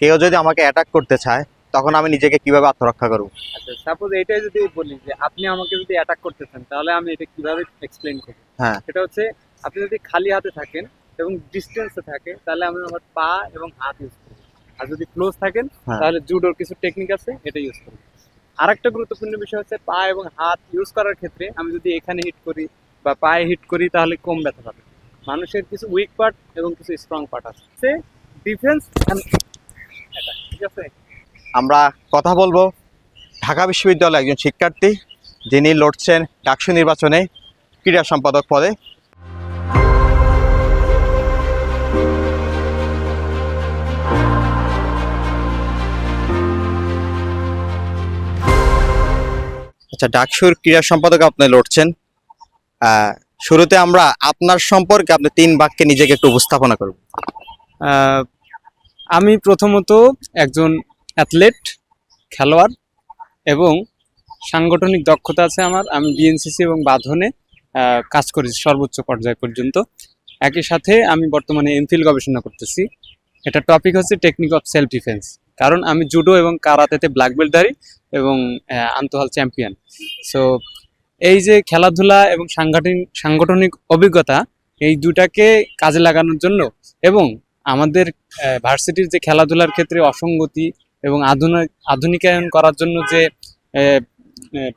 কেউ যদি আমাকে অ্যাটাক করতে চায় তখন আমি নিজেকে কীভাবে আত্মরক্ষা করব? আচ্ছা সাপোজ এটাই যদি বলি যে আপনি আমাকে যদি অ্যাটাক করতে চান তাহলে আমি এটা কীভাবে এক্সপ্লেন করব? হ্যাঁ। সেটা হচ্ছে আপনি যদি খালি হাতে থাকেন এবং ডিস্টেন্সে থাকে তাহলে আমি আমার পা এবং হাত ইউজ করব। আর যদি ক্লোজ থাকেন হ্যাঁ। তাহলে জুডোর কিছু টেকনিক আছে এটা ইউজ করব। আরেকটা গুরুত্বপূর্ণ বিষয় হচ্ছে পা এবং হাত ইউজ করার ক্ষেত্রে আমি যদি এখানে হিট করি বা পায়ে হিট করি তাহলে কম ব্যথা পাবে। মানুষের কিছু উইক পার্ট এবং কিছু স্ট্রং পার্ট আছে। ডিফেন্স আমরা কথা বলব। ঢাকা বিশ্ববিদ্যালয়ের একজন শিক্ষার্থী, যিনি লড়ছেন ডাকসু নির্বাচনে ক্রীড়া সম্পাদক পদে। আচ্ছা ডাকসুর ক্রীড়া সম্পাদক আপনি লড়ছেন। শুরুতে আমরা আপনার সম্পর্কে আপনি তিন বাক্যে নিজেকে একটু উপস্থাপনা করব। আমি প্রথমত একজন অ্যাথলেট, খেলোয়াড় এবং সাংগঠনিক দক্ষতা আছে আমার। আমি বিএনসিসি এবং বাঁধনে কাজ করেছি সর্বোচ্চ পর্যায় পর্যন্ত। একই সাথে আমি বর্তমানে এমফিল গবেষণা করতেছি। এটা টপিক হচ্ছে টেকনিক অফ সেলফ ডিফেন্স কারণ আমি জুডো এবং কারাতেতে ব্ল্যাক বেল্টধারী এবং আন্তঃহাল চ্যাম্পিয়ন সো এই যে খেলাধুলা এবং সাংগঠনিক সাংগঠনিক অভিজ্ঞতা, এই দুটাকে কাজে লাগানোর জন্য এবং আমাদের ভার্সিটির যে খেলাধুলার ক্ষেত্রে অসঙ্গতি এবং আধুনিক আধুনিকায়ন করার জন্য যে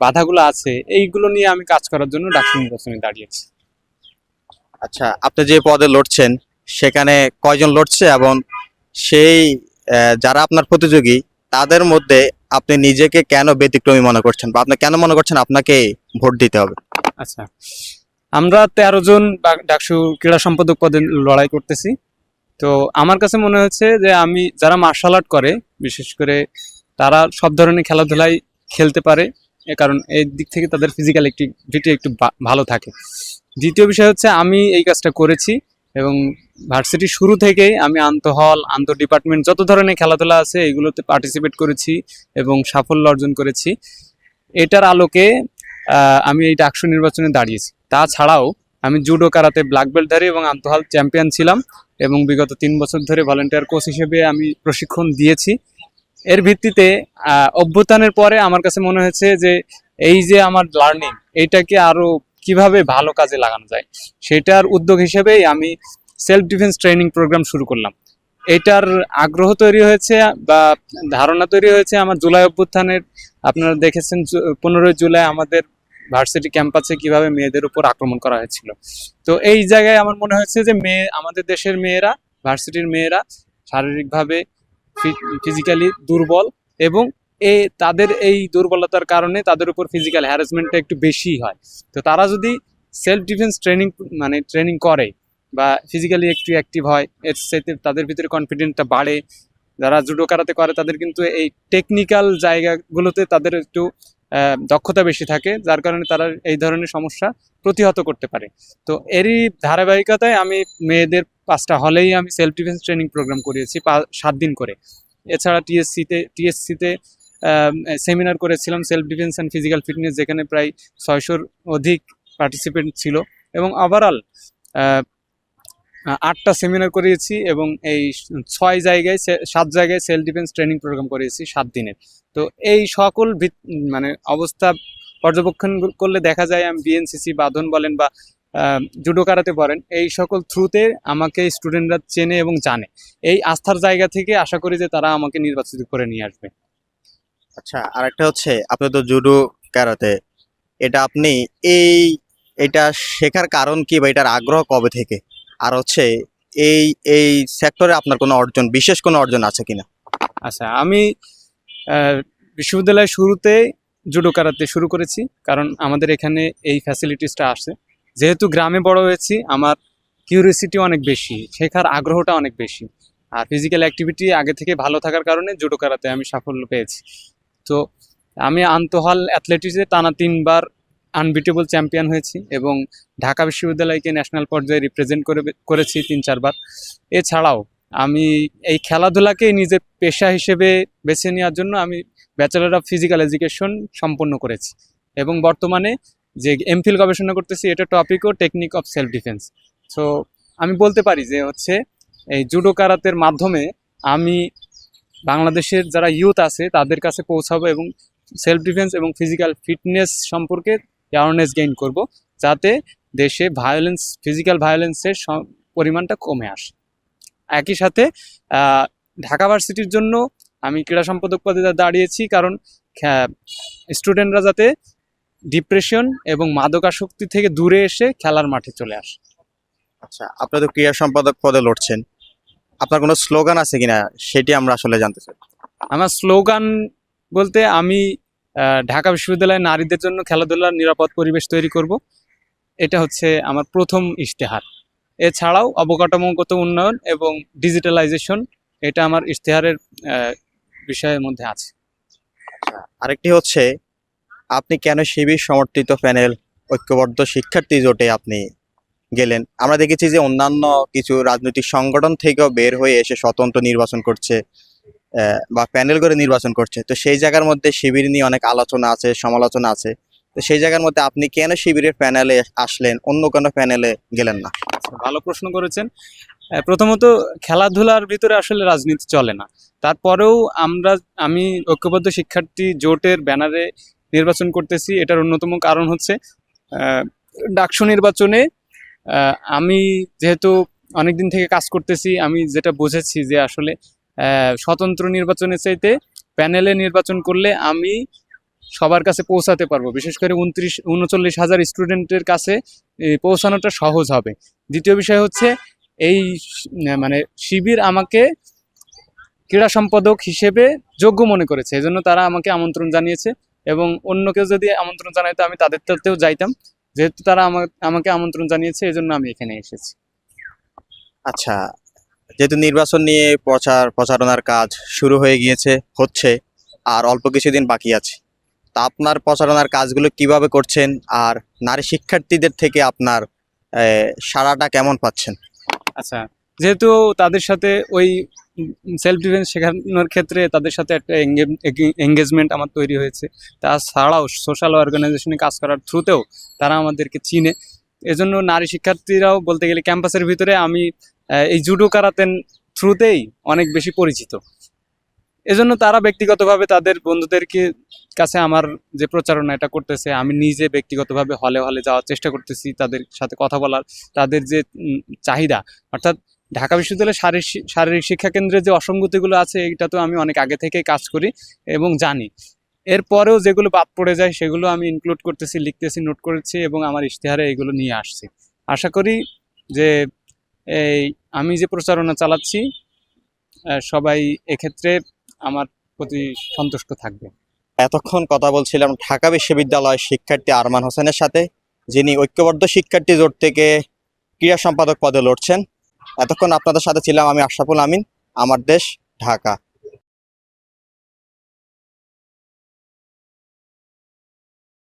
বাধাগুলো আছে এইগুলো নিয়ে আমি কাজ করার জন্য ডাক্তার নির্বাচনে দাঁড়িয়েছি। আচ্ছা আপনি যে পদে লড়ছেন সেখানে কয়জন লড়ছে এবং সেই যারা আপনার প্রতিযোগী তাদের মধ্যে আপনি নিজেকে কেন ব্যতিক্রমী মনে করছেন বা আপনি কেন মনে করছেন আপনাকে ভোট দিতে হবে? আচ্ছা আমরা তেরো জন ডাকসু ক্রীড়া সম্পাদক পদে লড়াই করতেছি। তো আমার কাছে মনে হচ্ছে যে আমি যারা মার্শাল আর্ট করে, বিশেষ করে তারা সব ধরনের খেলাধুলাই খেলতে পারে কারণ এই দিক থেকে তাদের ফিজিক্যাল অ্যাক্টিভিটি একটু ভালো থাকে। দ্বিতীয় বিষয় হচ্ছে আমি এই কাজটা করেছি এবং ভার্সিটি শুরু থেকেই আমি আন্তঃহল আন্তঃ ডিপার্টমেন্ট যত ধরনের খেলাধুলা আছে এগুলোতে পার্টিসিপেট করেছি এবং সাফল্য অর্জন করেছি। এটার আলোকে আমি এই ডাকসু নির্বাচনে দাঁড়িয়েছি। তাছাড়াও আমি জুডো কারাতে ব্ল্যাক বেল্টধারী এবং আন্তঃহাল চ্যাম্পিয়ন ছিলাম। এবং বিগত তিন বছর ধরে ভলেন্টিয়ার কোচ হিসেবে আমি প্রশিক্ষণ দিয়েছি। এর ভিত্তিতে অভ্যুত্থানের পরে আমার কাছে মনে হয়েছে যে এই যে আমার লার্নিং এইটাকে আরও কীভাবে ভালো কাজে লাগানো যায়, সেটার উদ্যোগ হিসেবেই আমি সেলফ ডিফেন্স ট্রেনিং প্রোগ্রাম শুরু করলাম। এটার আগ্রহ তৈরি হয়েছে বা ধারণা তৈরি হয়েছে আমার জুলাই অভ্যুত্থানের, আপনারা দেখেছেন পনেরোই জুলাই আমাদের ভার্সিটি ক্যাম্পাসে কীভাবে মেয়েদের উপর আক্রমণ করা হয়েছিল। তো এই জায়গায় আমার মনে হয়েছে যে মেয়ে, আমাদের দেশের মেয়েরা, ভার্সিটির মেয়েরা শারীরিকভাবে ফিজিক্যালি দুর্বল এবং এ, তাদের এই দুর্বলতার কারণে তাদের উপর ফিজিক্যাল হ্যারাসমেন্টটা একটু বেশি হয়। তো তারা যদি সেলফ ডিফেন্স ট্রেনিং মানে ট্রেনিং করে বা ফিজিক্যালি একটু অ্যাক্টিভ হয়, এর সাথে তাদের ভিতরে কনফিডেন্সটা বাড়ে, যারা জুডো কারাতে করে তাদের কিন্তু এই টেকনিক্যাল জায়গাগুলোতে তাদের একটু দক্ষতা বেশি থাকে, যার কারণে তারা এই ধরনের সমস্যা প্রতিহত করতে পারে। তো এরই ধারাবাহিকতায় আমি মেয়েদের পাঁচটা হলেই আমি সেলফ ডিফেন্স ট্রেনিং প্রোগ্রাম করিয়েছি সাত দিন করে। এছাড়া টিএসসিতে টিএসসিতে সেমিনার করেছিলাম self defence and physical fitness যেখানে প্রায় ছয়শোর অধিক পার্টিসিপেন্ট ছিল। এবং ওভারঅল আটটা সেমিনার করিয়েছি এবং এই ছয় জায়গায় সাত জায়গায় সেলফ ডিফেন্স ট্রেনিং প্রোগ্রাম করিয়েছি সাত দিনের তো এই সকল মানে অবস্থা পর্যবেক্ষণ করলে দেখা যায় আমি বিএনসিসি বাঁধন বলেন বা জুডো কারাতে বলেন এই সকল থ্রুতে আমাকে স্টুডেন্টরা চেনে এবং জানে। এই আস্থার জায়গা থেকে আশা করি যে তারা আমাকে নির্বাচিত করে নিয়ে আসবে। আচ্ছা আর একটা হচ্ছে আপনি তো জুডো কারাতে এটা আপনি এই, এটা শেখার কারণ কি বা এটার আগ্রহ কবে থেকে? আর হচ্ছে এই এই সেক্টরে আপনার কোনো অর্জন, বিশেষ কোনো অর্জন আছে কিনা? আচ্ছা আমি বিশ্ববিদ্যালয়ের শুরুতে জুডো কারাতে শুরু করেছি, কারণ আমাদের এখানে এই ফ্যাসিলিটিসটা আসে যেহেতু গ্রামে বড় হয়েছি, আমার কিউরিয়াসিটি অনেক বেশি, শেখার আগ্রহটা অনেক বেশি। আর ফিজিক্যাল অ্যাক্টিভিটি আগে থেকে ভালো থাকার কারণে জুডো কারাতে আমি সাফল্য পেয়েছি। তো আমি আন্তঃহাল অ্যাথলেটিক্সে টানা তিনবার আনবিটেবল চ্যাম্পিয়ন হয়েছি এবং ঢাকা বিশ্ববিদ্যালয়কে ন্যাশনাল পর্যায়ে রিপ্রেজেন্ট করে, করেছি তিন, চারবার। এছাড়াও আমি এই খেলাধুলাকে নিজের পেশা হিসেবে বেছে নেওয়ার জন্য আমি ব্যাচেলর অফ ফিজিক্যাল এডুকেশন সম্পন্ন করেছি এবং বর্তমানে যে এমফিল গবেষণা করতেছি, এটা টপিকও technique of self defence so আমি বলতে পারি যে হচ্ছে এই জুডো কারাতের মাধ্যমে আমি বাংলাদেশের যারা ইউথ আছে, তাদের কাছে পৌঁছাবো এবং সেলফ ডিফেন্স এবং ফিজিক্যাল ফিটনেস সম্পর্কে অ্যাওয়ারনেস গেইন করব যাতে দেশে ভায়োলেন্স ফিজিক্যাল ভায়োলেন্সের পরিমাণটা কমে আসে। একই সাথে ঢাকা ভার্সিটির জন্য আমি ক্রীড়া সম্পাদক পদে দাঁড়িয়েছি কারণ স্টুডেন্টরা যাতে ডিপ্রেশন এবং মাদকাসক্তি থেকে দূরে এসে খেলার মাঠে চলে আসে। আচ্ছা আপনি তো ক্রীড়া সম্পাদক পদে লড়ছেন। আপনার কোনো স্লোগান আছে কিনা? সেটি আমরা আসলে জানতে চাই। আমার স্লোগান বলতে আমি ঢাকা বিশ্ববিদ্যালয়ের নারীদের জন্য খেলাধুলার নিরাপদ পরিবেশ তৈরি করব। এটা হচ্ছে আমার প্রথম ইশতেহার। এছাড়াও অবকাঠামোগত উন্নয়ন এবং ডিজিটালাইজেশন এটা আমার ইশতেহারের বিষয়ের মধ্যে আছে। আরেকটি হচ্ছে আপনি কেন শিবির সমর্থিত প্যানেল ঐক্যবদ্ধ শিক্ষার্থী জোটে আপনি গেলেন? আমরা দেখেছি যে অন্যান্য কিছু রাজনৈতিক সংগঠন থেকেও বের হয়ে এসে স্বতন্ত্র নির্বাচন করছে। বা প্যানেল করে নির্বাচন করছে। তো সেই জায়গার মধ্যে শিবির নিয়ে অনেক আলোচনা আছে সমালোচনা আছে। তো সেই জায়গার মধ্যে আপনি কেন শিবিরের প্যানেলে আসলেন? অন্য কোনো প্যানেলে গেলেন না? আচ্ছা, ভালো প্রশ্ন করেছেন। প্রথমত খেলাধুলার ভিতরে আসলে রাজনীতি চলে না। তারপরেও আমরা আমি ঐক্যবদ্ধ শিক্ষার্থী জোটের ব্যানারে নির্বাচন করতেছি এটার অন্যতম কারণ হচ্ছে ডাকসু নির্বাচনে আমি যেহেতু অনেকদিন থেকে কাজ করতেছি আমি যেটা বুঝেছি যে আসলে স্বতন্ত্র নির্বাচনের চাইতে প্যানেলে নির্বাচন করলে আমি সবার কাছে পৌঁছাতে পারব। বিশেষ করে উনত্রিশ, উনচল্লিশ হাজার স্টুডেন্টের কাছে পৌঁছানোটা সহজ হবে। দ্বিতীয় বিষয় হচ্ছে, এই মানে শিবির আমাকে ক্রীড়া সম্পাদক হিসেবে যোগ্য মনে করেছে। এজন্য তারা আমাকে আমন্ত্রণ জানিয়েছে এবং অন্য কেউ যদি আমন্ত্রণ জানাইতো আমি তাদের তাতেও যাইতাম। যেহেতু তারা আমা- আমাকে আমন্ত্রণ জানিয়েছে, এজন্য আমি এখানে এসেছি। আচ্ছা যেহেতু নির্বাচন নিয়ে প্রচার, প্রচারণার কাজ শুরু হয়ে গিয়েছে, হচ্ছে, আর অল্প কিছুদিন বাকি আছে। তা আপনার প্রচারণার কাজগুলো কীভাবে করছেন? আর নারী শিক্ষার্থীদের থেকে আপনার সাড়াটা কেমন পাচ্ছেন? আচ্ছা যেহেতু তাদের সাথে ওই সেলফ ডিফেন্স শেখানোর ক্ষেত্রে তাদের সাথে একটা এঙ্গেজমেন্ট আমার তৈরি হয়েছে। তাছাড়াও সোশ্যাল অর্গানাইজেশনে কাজ করার থ্রুতেও তারা আমাদেরকে চিনে। এজন্য নারী শিক্ষার্থীরাও বলতে গেলে ক্যাম্পাসের ভিতরে আমি এই জুডো কারাতেন থ্রুতেই অনেক বেশি পরিচিত। এজন্য তারা ব্যক্তিগতভাবে তাদের বন্ধুদেরকে কাছে আমার যে প্রচারণা এটা করতেছে, আমি নিজে ব্যক্তিগতভাবে হলে হলে যাওয়ার চেষ্টা করতেছি তাদের সাথে কথা বলার। তাদের যে চাহিদা, অর্থাৎ ঢাকা বিশ্ববিদ্যালয়ের শারীরিক শারীরিক শিক্ষা কেন্দ্রের যে অসঙ্গতিগুলো আছে, এইটা তো আমি অনেক আগে থেকে কাজ করি এবং জানি। এরপরেও যেগুলো বাদ পড়ে যায়, সেগুলো আমি ইনক্লুড করতেছি, লিখতেছি নোট করেছি এবং আমার ইশতেহারে এগুলো নিয়ে আসছি। আশা করি যে এই আমি যে প্রচারণা চালাচ্ছি সবাই এক্ষেত্রে আমার প্রতি সন্তুষ্ট থাকবে। এতক্ষণ কথা বলছিলাম ঢাকা বিশ্ববিদ্যালয় শিক্ষার্থী আরমান হোসেনের সাথে, যিনি ঐক্যবদ্ধ শিক্ষার্থী জোট থেকে ক্রীড়া সম্পাদক পদে লড়ছেন। এতক্ষণ আপনাদের সাথে ছিলাম আমি আশরাফুল আমিন, আমার দেশ ঢাকা।